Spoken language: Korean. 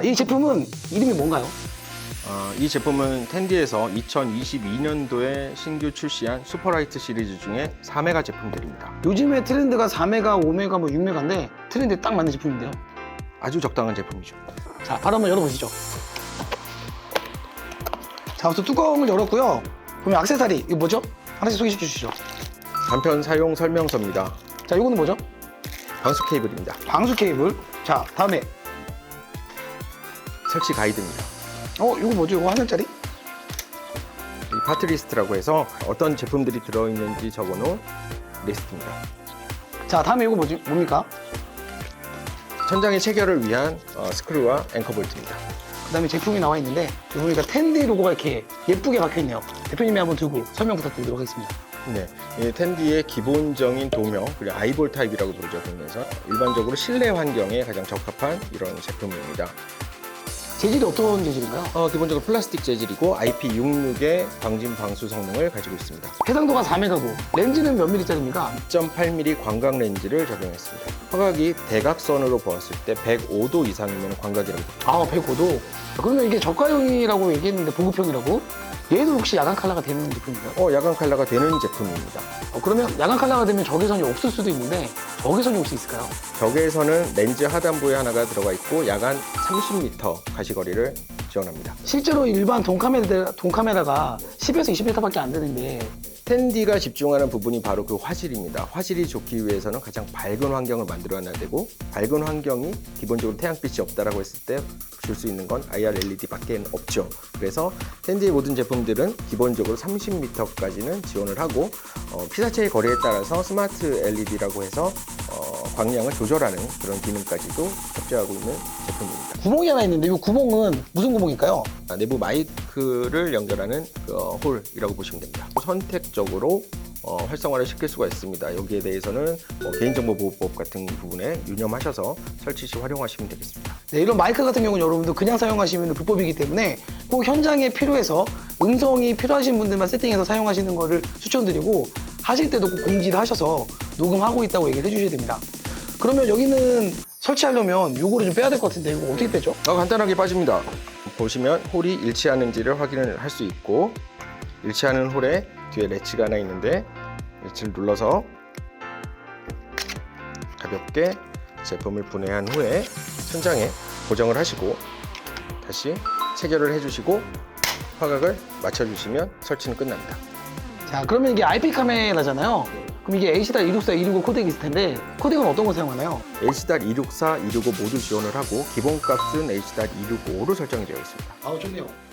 자, 이 제품은 이름이 뭔가요? 어, 이 제품은 텐디에서 2022년도에 신규 출시한 슈퍼라이트 시리즈 중에 3메가 제품들입니다. 요즘에 트렌드가 4메가, 5메가, 뭐 6메가인데 트렌드에 딱 맞는 제품인데요. 아주 적당한 제품이죠. 자, 바로 한번 열어보시죠. 자, 우선 뚜껑을 열었고요. 그러면 악세사리, 이거 뭐죠? 하나씩 소개시켜 주시죠. 간편 사용 설명서입니다. 자, 이거는 뭐죠? 방수 케이블입니다. 방수 케이블. 자, 다음에, 설치 가이드입니다. 어, 이거 뭐죠? 이거 한 장짜리? 이 파트 리스트라고 해서 어떤 제품들이 들어있는지 적어놓은 리스트입니다. 자, 다음에 이거 뭐지? 뭡니까? 천장의 체결을 위한 어, 스크루와 앵커 볼트입니다. 그 다음에 제품이 나와 있는데, 여기 보니까 텐디 로고가 이렇게 예쁘게 박혀 있네요. 대표님이 한번 들고 설명 부탁드리도록 하겠습니다. 네, 이 텐디의 기본적인 도명 그리고 아이볼 타입이라고 부르죠. 그러면서 일반적으로 실내 환경에 가장 적합한 이런 제품입니다. 재질이 어떤 재질인가요? 어, 기본적으로 플라스틱 재질이고 IP66의 방진 방수 성능을 가지고 있습니다. 해상도가 4메가고, 렌즈는 몇 밀리짜리입니까? 2.8mm 광각 렌즈를 적용했습니다. 화각이 대각선으로 보았을 때 105도 이상이면 광각이라고 봅니다. 아, 105도. 그러면 이게 저가형이라고 얘기했는데 보급형이라고? 얘도 혹시 야간 칼라가 되는 제품인가요? 어, 야간 칼라가 되는 제품입니다. 어, 그러면 야간 칼라가 되면 적외선이 없을 수도 있는데 적외선이 혹시 있을까요? 벽에서는 렌즈 하단부에 하나가 들어가 있고 야간 30m 가시거리를 지원합니다. 실제로 일반 동카메라, 동카메라가 10에서 20m밖에 안 되는데 텐디가 집중하는 부분이 바로 그 화질입니다. 화질이 좋기 위해서는 가장 밝은 환경을 만들어야 되고 밝은 환경이 기본적으로 태양빛이 없다라고 했을 때 줄 수 있는 건 IR LED밖에 없죠. 그래서 텐디의 모든 제품들은 기본적으로 30m까지는 지원을 하고 어, 피사체의 거리에 따라서 스마트 LED라고 해서 어, 광량을 조절하는 그런 기능까지도 탑재하고 있는 제품입니다. 구멍이 하나 있는데 이 구멍은 무슨 구멍일까요? 아, 내부 마이크를 연결하는 그 어, 홀이라고 보시면 됩니다. 선택적으로 어, 활성화를 시킬 수가 있습니다. 여기에 대해서는 뭐 개인정보보호법 같은 부분에 유념하셔서 설치 시 활용하시면 되겠습니다. 네, 이런 마이크 같은 경우는 여러분들 그냥 사용하시면 불법이기 때문에 꼭 현장에 필요해서 음성이 필요하신 분들만 세팅해서 사용하시는 거를 추천드리고 하실 때도 꼭 공지를 하셔서 녹음하고 있다고 얘기를 해주셔야 됩니다. 그러면 여기는 설치하려면 요거를 좀 빼야 될 것 같은데 이거 어떻게 빼죠? 어, 간단하게 빠집니다. 보시면 홀이 일치하는지를 확인을 할 수 있고 일치하는 홀에 뒤에 레치가 하나 있는데 레치를 눌러서 가볍게 제품을 분해한 후에 천장에 고정을 하시고 다시 체결을 해주시고 화각을 맞춰주시면 설치는 끝납니다. 자 그러면 이게 IP 카메라잖아요. 그럼 이게 AC-264, 265 코덱이 있을 텐데 코덱은 어떤 거 사용하나요? H.264, 265 모두 지원을 하고 기본값은 H.265로 설정이 되어 있습니다. 아 좋네요.